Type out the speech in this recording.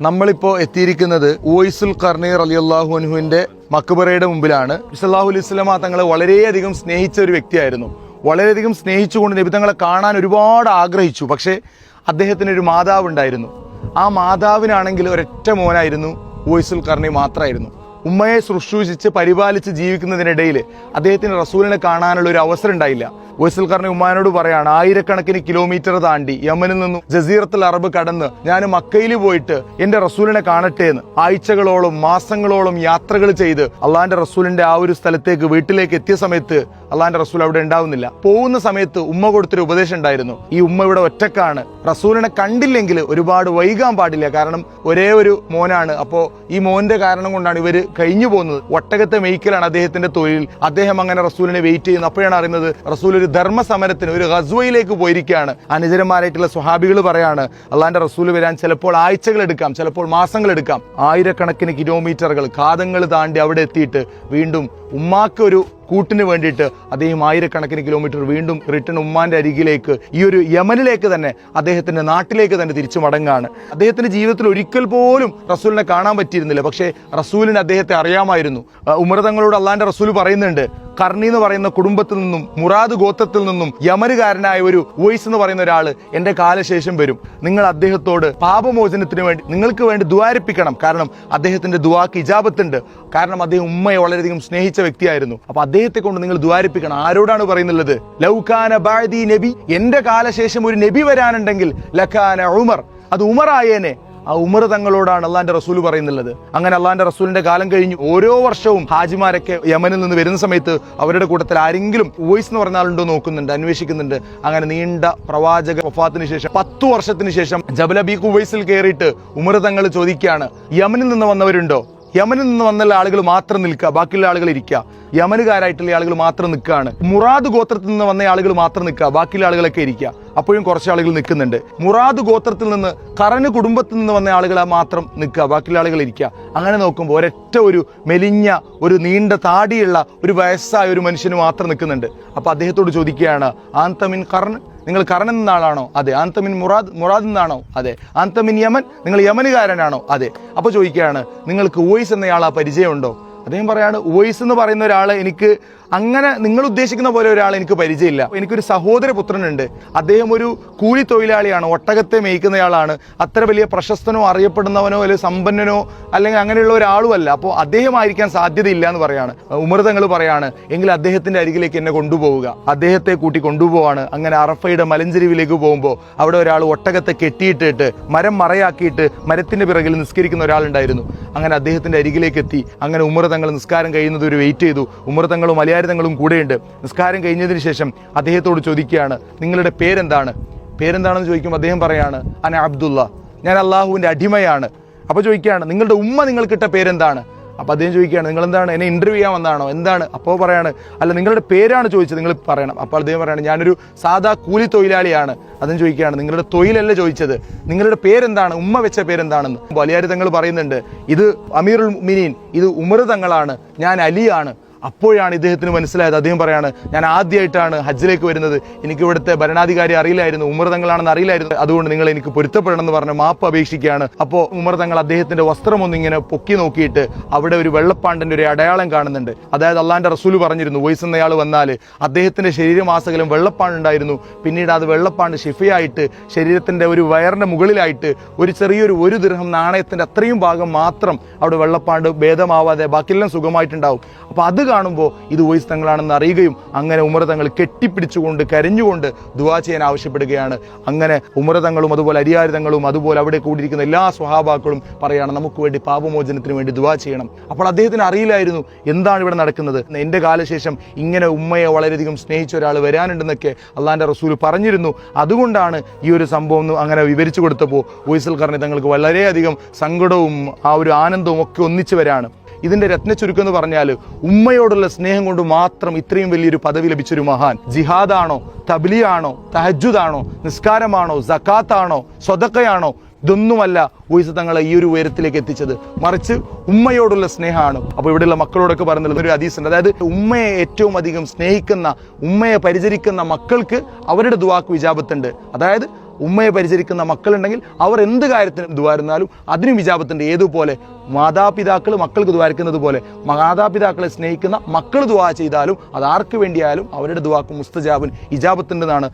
നമ്മളിപ്പോൾ എത്തിയിരിക്കുന്നത് ഓയിസുൽ കർണീർ അലി അള്ളാഹു അനുഹുവിന്റെ മക്ബറയുടെ മുമ്പിലാണ്. ഇസ്ലാഹു അലൈഹി സ്വലാമ തങ്ങളെ വളരെയധികം സ്നേഹിച്ച ഒരു വ്യക്തിയായിരുന്നു. വളരെയധികം സ്നേഹിച്ചുകൊണ്ട് നബി തങ്ങളെ കാണാൻ ഒരുപാട് ആഗ്രഹിച്ചു. പക്ഷേ അദ്ദേഹത്തിന് ഒരു മാതാവ് ഉണ്ടായിരുന്നു. ആ മാതാവിനാണെങ്കിൽ ഒരൊറ്റ മോനായിരുന്നു ഓയിസുൽ കർണി മാത്രമായിരുന്നു ഉമ്മയെ ശുശ്രൂഷിച്ച് പരിപാലിച്ച് ജീവിക്കുന്നതിനിടയിൽ അദ്ദേഹത്തിന് റസൂലിനെ കാണാനുള്ള ഒരു അവസരം ഉണ്ടായില്ല. വൈസൽ ഉമ്മാനോട് പറയാണ് ആയിരക്കണക്കിന് കിലോമീറ്റർ താണ്ടി യമനിൽ നിന്നും ജസീറത്തുൽ അറബ് കടന്ന് ഞാൻ മക്കയിൽ പോയിട്ട് എന്റെ റസൂലിനെ കാണട്ടെ എന്ന് ആഴ്ചകളോളം മാസങ്ങളോളം യാത്രകൾ ചെയ്ത് അള്ളാന്റെ റസൂലിന്റെ ആ ഒരു സ്ഥലത്തേക്ക് വീട്ടിലേക്ക് എത്തിയ സമയത്ത് അള്ളാന്റെ റസൂൽ അവിടെ ഉണ്ടാവുന്നില്ല. പോകുന്ന സമയത്ത് ഉമ്മ കൊടുത്തൊരു ഉപദേശം ഉണ്ടായിരുന്നു. ഈ ഉമ്മ ഇവിടെ ഒറ്റക്കാണ്. റസൂലിനെ കണ്ടില്ലെങ്കിൽ ഒരുപാട് വൈകാൻ പാടില്ല. കാരണം ഒരേ ഒരു മോനാണ്. അപ്പോ ഈ മോന്റെ കാരണം കൊണ്ടാണ് ഇവർ കഴിഞ്ഞു പോകുന്നത്. ഒട്ടകത്തെ മെയ്ക്കലാണ് അദ്ദേഹത്തിന്റെ തൊഴിൽ. അദ്ദേഹം അങ്ങനെ റസൂലിനെ വെയിറ്റ് ചെയ്യുന്നു. അപ്പോഴാണ് അറിയുന്നത് റസൂൽ ഒരു ധർമ്മ സമരത്തിന് ഒരു ഗസ്വയിലേക്ക് പോയിരിക്കുകയാണ്. അനുചരന്മാരായിട്ടുള്ള സ്വഹാബികൾ പറയാണ് അള്ളാന്റെ റസൂൽ വരാൻ ചിലപ്പോൾ ആഴ്ചകൾ എടുക്കാം. ചിലപ്പോൾ മാസങ്ങൾ എടുക്കാം. ആയിരക്കണക്കിന് കിലോമീറ്ററുകൾ കാതങ്ങൾ താണ്ടി അവിടെ എത്തിയിട്ട് വീണ്ടും ഉമ്മാക്ക് ഒരു കൂട്ടിന് വേണ്ടിയിട്ട് അദ്ദേഹം ആയിരക്കണക്കിന് കിലോമീറ്റർ വീണ്ടും റിട്ടേൺ ഉമ്മാന്റെ അരികിലേക്ക് ഈ ഒരു യമനിലേക്ക് തന്നെ അദ്ദേഹത്തിന്റെ നാട്ടിലേക്ക് തന്നെ തിരിച്ചു മടങ്ങാണ്. അദ്ദേഹത്തിന്റെ ജീവിതത്തിൽ ഒരിക്കൽ പോലും റസൂലിനെ കാണാൻ പറ്റിയിരുന്നില്ല. പക്ഷേ റസൂലിന് അദ്ദേഹത്തെ അറിയാമായിരുന്നു. ഉമർ തങ്ങളോട് അള്ളാന്റെ റസൂൽ പറയുന്നുണ്ട് കർണി എന്ന് പറയുന്ന കുടുംബത്തിൽ നിന്നും മുറാദ് ഗോത്രത്തിൽ നിന്നും യമരുകാരനായ ഒരു വോയിസ് എന്ന് പറയുന്ന ഒരാൾ എന്റെ കാലശേഷം വരും. നിങ്ങൾ അദ്ദേഹത്തോട് പാപമോചനത്തിന് വേണ്ടി നിങ്ങൾക്ക് വേണ്ടി ദ്വാരിപ്പിക്കണം കാരണം അദ്ദേഹത്തിന്റെ ദുവാക്ക് ഇജാബത്തുണ്ട്. കാരണം അദ്ദേഹം ഉമ്മയെ വളരെയധികം സ്നേഹിച്ച വ്യക്തിയായിരുന്നു. അപ്പൊ അദ്ദേഹത്തെ കൊണ്ട് നിങ്ങൾ ദ്വാരിപ്പിക്കണം ആരോടാണ് പറയുന്നുള്ളത്? ലൗകാന ബാദി നബി എന്റെ കാലശേഷം ഒരു നബി വരാനുണ്ടെങ്കിൽ ലഖാന ഉമർ. അത് ഉമറായേനെ ആ ഉമർ തങ്ങളോടാണ് അള്ളാന്റെ റസൂൽ പറയുന്നുള്ളത്. അങ്ങനെ അള്ളാന്റെ റസൂലിന്റെ കാലം കഴിഞ്ഞു ഓരോ വർഷവും ഹാജിമാരൊക്കെ യമനിൽ നിന്ന് വരുന്ന സമയത്ത് അവരുടെ കൂട്ടത്തിൽ ആരെങ്കിലും വോയിസ് എന്ന് പറഞ്ഞ ആളുണ്ടോ നോക്കുന്നുണ്ട് അന്വേഷിക്കുന്നുണ്ട്. അങ്ങനെ നീണ്ട പ്രവാചക വഫാത്തിന് ശേഷം പത്തു വർഷത്തിന് ശേഷം ജബലബി കുവൈസിൽ കയറിയിട്ട് ഉമർ തങ്ങൾ ചോദിക്കുകയാണ് യമനിൽ നിന്ന് വന്നവരുണ്ടോ? യമനിൽ നിന്ന് വന്നുള്ള ആളുകൾ മാത്രം നിൽക്കുക ബാക്കിയുള്ള ആളുകൾ ഇരിക്കുക. യമനുകാരായിട്ടുള്ള ആളുകൾ മാത്രം നിൽക്കുകയാണ്. മുറാദ് ഗോത്രത്തിൽ നിന്ന് വന്ന ആളുകൾ മാത്രം നിൽക്കുക ബാക്കിയുള്ള ആളുകളൊക്കെ ഇരിക്കുക. അപ്പോഴും കുറച്ച് ആളുകൾ നിൽക്കുന്നുണ്ട്. മുറാദ് ഗോത്രത്തിൽ നിന്ന് കറന് കുടുംബത്തിൽ നിന്ന് വന്ന ആളുകൾ മാത്രം നിൽക്കുക ബാക്കിയുള്ള ആളുകൾ ഇരിക്കുക. അങ്ങനെ നോക്കുമ്പോൾ ഒരൊറ്റ ഒരു മെലിഞ്ഞ ഒരു നീണ്ട താടിയുള്ള ഒരു വയസ്സായ ഒരു മനുഷ്യന് മാത്രം നിൽക്കുന്നുണ്ട്. അപ്പോൾ അദ്ദേഹത്തോട് ചോദിക്കുകയാണ് ആന്തമിൻ കർൺ നിങ്ങൾ കറൻ എന്ന ആളാണോ? അതെ. ആന്തമിൻ മുറാദ് മുറാദ് എന്നാണോ അതെ. ആന്തമിൻ യമൻ നിങ്ങൾ യമനുകാരനാണോ? അതെ. അപ്പോൾ ചോദിക്കുകയാണ് നിങ്ങൾക്ക് വോയിസ് എന്നയാളാ പരിചയമുണ്ടോ? അദ്ദേഹം പറയാണ് വോയിസ് എന്ന് പറയുന്ന ഒരാളെ എനിക്ക് അങ്ങനെ നിങ്ങൾ ഉദ്ദേശിക്കുന്ന പോലെ ഒരാൾ എനിക്ക് പരിചയമില്ല. എനിക്കൊരു സഹോദര പുത്രനുണ്ട്. അദ്ദേഹം ഒരു കൂലി തൊഴിലാളിയാണ് ഒട്ടകത്തെ മേയ്ക്കുന്നയാളാണ്. അത്ര വലിയ പ്രശസ്തനോ അറിയപ്പെടുന്നവനോ അല്ലെങ്കിൽ സമ്പന്നനോ അല്ലെങ്കിൽ അങ്ങനെയുള്ള ഒരാളും അല്ല അപ്പോൾ അദ്ദേഹമായിരിക്കാൻ സാധ്യതയില്ല എന്ന് പറയാണ്. ഉമർ തങ്ങൾ പറയാണ് എങ്കിൽ അദ്ദേഹത്തിന്റെ അരികിലേക്ക് എന്നെ കൊണ്ടുപോവുക. അദ്ദേഹത്തെ കൂട്ടി കൊണ്ടുപോവാണ്. അങ്ങനെ അറഫയുടെ മലഞ്ചെരിവിലേക്ക് പോകുമ്പോൾ അവിടെ ഒരാൾ ഒട്ടകത്തെ കെട്ടിയിട്ടിട്ട് മരം മറയാക്കിയിട്ട് മരത്തിന്റെ പിറകിൽ നിസ്കരിക്കുന്ന ഒരാളുണ്ടായിരുന്നു. അങ്ങനെ അദ്ദേഹത്തിന്റെ അരികിലേക്ക് എത്തി. അങ്ങനെ ഉമർ തങ്ങൾ നിസ്കാരം കഴിയുന്നത് ഒരു വെയിറ്റ് ചെയ്തു. ഉമർ തങ്ങളും മലയാരി തങ്ങളും കൂടെയുണ്ട്. നിസ്കാരം കഴിഞ്ഞതിന് ശേഷം അദ്ദേഹത്തോട് ചോദിക്കുകയാണ് നിങ്ങളുടെ പേരെന്താണ്? പേരെന്താണെന്ന് ചോദിക്കുമ്പോൾ അദ്ദേഹം പറയാണ് അന അബ്ദുള്ള. ഞാൻ അള്ളാഹുവിന്റെ അടിമയാണ്. അപ്പോൾ ചോദിക്കുകയാണ് നിങ്ങളുടെ ഉമ്മ നിങ്ങൾക്കിട്ട പേരെന്താണ്? അപ്പോൾ അദ്ദേഹം ചോദിക്കുകയാണ് നിങ്ങൾ എന്താണ് എന്നെ ഇന്റർവ്യൂ ചെയ്യാൻ വന്നതാണോ എന്താണ്? അപ്പോൾ പറയാണ് അല്ല നിങ്ങളുടെ പേരാണ് ചോദിച്ചത് നിങ്ങൾ പറയണം. അപ്പോൾ അദ്ദേഹം പറയാണ് ഞാനൊരു സാധാ കൂലി തൊഴിലാളിയാണ്. അതും ചോദിക്കുകയാണ് നിങ്ങളുടെ തൊഴിലല്ല ചോദിച്ചത്? നിങ്ങളുടെ പേരെന്താണ്? ഉമ്മ വെച്ച പേരെന്താണെന്ന്? വലിയ തങ്ങൾ പറയുന്നുണ്ട് ഇത് അമീറുൽ മിനീൻ ഇത് ഉമർ തങ്ങളാണ് ഞാൻ അലിയാണ്. അപ്പോഴാണ് ഇദ്ദേഹത്തിന് മനസ്സിലായത്. അദ്ദേഹം പറയാണ് ഞാൻ ആദ്യമായിട്ടാണ് ഹജ്ജിലേക്ക് വരുന്നത്. എനിക്ക് ഇവിടുത്തെ ഭരണാധികാരി അറിയില്ലായിരുന്നു. ഉമർ തങ്ങളാണെന്ന് അറിയില്ലായിരുന്നു. അതുകൊണ്ട് നിങ്ങൾ എനിക്ക് പൊരുത്തപ്പെടണം എന്ന് പറഞ്ഞ് മാപ്പ് അപേക്ഷിക്കുകയാണ്. അപ്പോൾ ഉമർ തങ്ങൾ അദ്ദേഹത്തിന്റെ വസ്ത്രം പൊക്കി നോക്കിയിട്ട് അവിടെ ഒരു വെള്ളപ്പാണ്ടന്റെ ഒരു അടയാളം കാണുന്നുണ്ട്. അതായത് അള്ളാന്റെ റസൂൽ പറഞ്ഞിരുന്നു വോയിസ് എന്നയാൾ വന്നാൽ അദ്ദേഹത്തിന്റെ ശരീരമാസകലം വെള്ളപ്പാണ്ടുണ്ടായിരുന്നു പിന്നീട് അത് വെള്ളപ്പാണ്ട് ഷിഫയായിട്ട് ശരീരത്തിന്റെ ഒരു വയറിന്റെ മുകളിലായിട്ട് ഒരു ചെറിയൊരു ഒരു ദൃഹം നാണയത്തിന്റെ അത്രയും ഭാഗം മാത്രം അവിടെ വെള്ളപ്പാണ്ട് ഭേദമാവാതെ ബാക്കിയെല്ലാം സുഖമായിട്ടുണ്ടാവും. അപ്പൊ അത് കാണുമ്പോൾ ഇത് വോയിസ് തങ്ങളാണെന്ന് അറിയുകയും അങ്ങനെ ഉമർ തങ്ങൾ കെട്ടിപ്പിടിച്ചുകൊണ്ട് കരഞ്ഞുകൊണ്ട് ദുവാ ചെയ്യാൻ ആവശ്യപ്പെടുകയാണ്. അങ്ങനെ ഉമർ തങ്ങളും അതുപോലെ അരിയാരി തങ്ങളും അതുപോലെ അവിടെ കൂടിയിരിക്കുന്ന എല്ലാ സ്വഹാബാക്കളും പറയാണ് നമുക്ക് വേണ്ടി പാപമോചനത്തിന് വേണ്ടി ദുവാ ചെയ്യണം. അപ്പോൾ അദ്ദേഹത്തിന് അറിയില്ലായിരുന്നു എന്താണ് ഇവിടെ നടക്കുന്നത്. എന്റെ കാലശേഷം ഇങ്ങനെ ഉമ്മയെ വളരെയധികം സ്നേഹിച്ച ഒരാൾ വരാനുണ്ടെന്നൊക്കെ അള്ളാന്റെ റസൂൽ പറഞ്ഞിരുന്നു. അതുകൊണ്ടാണ് ഈ ഒരു സംഭവം അങ്ങനെ വിവരിച്ചു കൊടുത്തപ്പോൾ വോയിസൽ കർണി തങ്ങൾക്ക് വളരെയധികം സങ്കടവും ആ ഒരു ആനന്ദവും ഒക്കെ ഒന്നിച്ചു വരാണ്. ഇതിന്റെ രത്ന ചുരുക്കം എന്ന് പറഞ്ഞാൽ ഉമ്മയോടുള്ള സ്നേഹം കൊണ്ട് മാത്രം ഇത്രയും വലിയൊരു പദവി ലഭിച്ചൊരു മഹാൻ. ജിഹാദാണോ തബ്ലിയാണോ തഹജുദാണോ നിസ്കാരമാണോ സക്കാത്താണോ സ്വതക്കയാണോ ഇതൊന്നുമല്ല വോയിസ് തങ്ങളെ ഈ ഒരു ഉയരത്തിലേക്ക് എത്തിച്ചത്. മറിച്ച് ഉമ്മയോടുള്ള സ്നേഹമാണ്. അപ്പോൾ ഇവിടെയുള്ള മക്കളോടൊക്കെ പറയുന്നത് ഒരു അതീസുണ്ട് അതായത് ഉമ്മയെ ഏറ്റവും അധികം സ്നേഹിക്കുന്ന ഉമ്മയെ പരിചരിക്കുന്ന മക്കൾക്ക് അവരുടെ ദുവാക്ക് വിജാപത്തുണ്ട്. അതായത് ഉമ്മയെ പരിചരിക്കുന്ന മക്കളുണ്ടെങ്കിൽ അവർ എന്ത് കാര്യത്തിനും ദ്വാരുന്നാലും അതിനും വിജാപത്തിന്റെ ഏതുപോലെ മാതാപിതാക്കൾ മക്കൾക്ക് ദ്വാരിക്കുന്നത് പോലെ മാതാപിതാക്കളെ സ്നേഹിക്കുന്ന മക്കൾ ദ്വാ ചെയ്താലും അത് ആർക്ക് വേണ്ടിയായാലും അവരുടെ ദ്വാക്കും മുസ്തജാബിൻ ഇജാബത്തുണ്ടെന്നാണ്